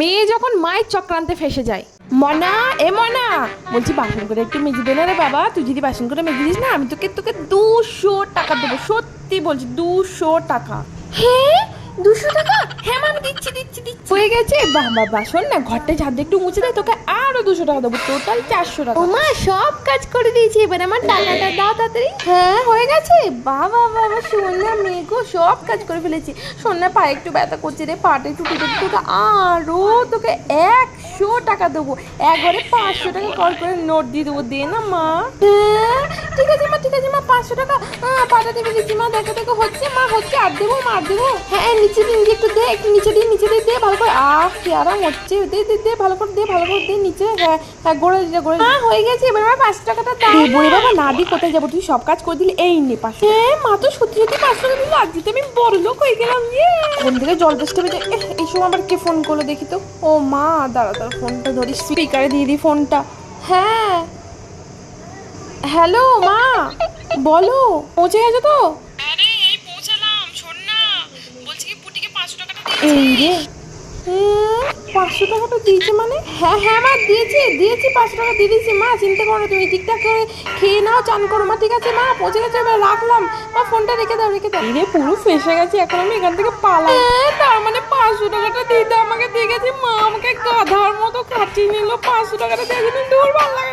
মেয়ে যখন মায়ের চক্রান্তে ফেসে যায়, মনা, এ মনা, বলছি বাসন করে একটু মেজি দে রে বাবা, তুই যদি বাসন করে মেজি দিস না, আমি তোকে তোকে দুশো টাকা দেবো, সত্যি বলছি দুশো টাকা। হ্যাঁ দুশো টাকা? হ্যাঁ আমি দিচ্ছি দিচ্ছি দিচ্ছি। হয়ে গেছে? বাহ বাহ শোন না ঘরটা দিয়ে একটু মুছে দেয় তোকে আরও দুশো টাকা দেবো টোটাল চারশো টাকা। মা সব কাজ করে দিয়েছি এবার আমার টাকাটা দাও তাড়াতাড়ি। হ্যাঁ হয়ে গেছে? বাবা বাবা সোনা মেঘো সব কাজ করে ফেলেছি। সোনা পায়ে একটু ব্যথা করছে রে পাটা একটু টিপে তোকে আরও তোকে একশো টাকা দেবো। একবারে পাঁচশো টাকা কল করে নোট দিয়ে দেবো দে না মা। হ্যাঁ ঠিক আছে মা ঠিক আছে মা পাঁচশো টাকা টিপে দিচ্ছি মা দেখো দেখো হচ্ছে মা হচ্ছে আর দেবো মা আর দেবো। হ্যাঁ নিচে দিয়ে একটু দে একটু নিচে দিয়ে নিচে দিয়ে দে ভালো করে। আহ কি আরাম হচ্ছে দে দে দে ভালো করে দে ভালো করে দে নিচে হ্যাঁ হ্যাঁ গোড়া দিতে গোড়া। হ্যাঁ হয়ে গেছে এবার আমার পাঁচশো টাকাটা দাও বই বাবা না দি কোথায় যাব? তুই সব কাজ করে দিলি এই নে পাঁচশো হ্যাঁ মা তো সত্যি সত্যি পাঁচশো টাকা দিল আজকে তো আমি বড় লোক হয়ে গেলাম ইয়ে। ফোন থেকে জল দশটা বেজে এই সময় আবার কে ফোন করল দেখি তো? ও মা দাঁড়া দাঁড়া ফোনটা ধরিস স্পিকারে দিয়ে দিই ফোনটা। হ্যাঁ। হ্যালো মা বলো পৌঁছে গেছো তো? আরে এই পৌঁছালাম শোন না বলছি কি পুটিকে পাঁচশো টাকাটা দিয়ে এই রে। হুম, পাঁচশো টাকাটা দিয়েছে মানে? হ্যাঁ হ্যাঁ মা দিয়েছি দিয়েছি পাঁচশো টাকা দিয়ে দিয়েছি। মা চিন্তা করো না, তুমি ঠিকঠাক করে খেয়ে নাও চান করো মা ঠিক আছে মা পৌঁছে গেছে এবার রাখলাম। মা ফোনটা রেখে দাও রেখে দাও। রে পুরো ফেসে গেছে এখন আমি এখান থেকে পালাই তার মানে পাঁচশো টাকাটা দিতে আমাকে দিয়ে গেছে। মা আমাকে গাধার মতো কাটিয়ে নিল পাঁচশো টাকাটা দিয়ে দিল দূর ভালো লাগে।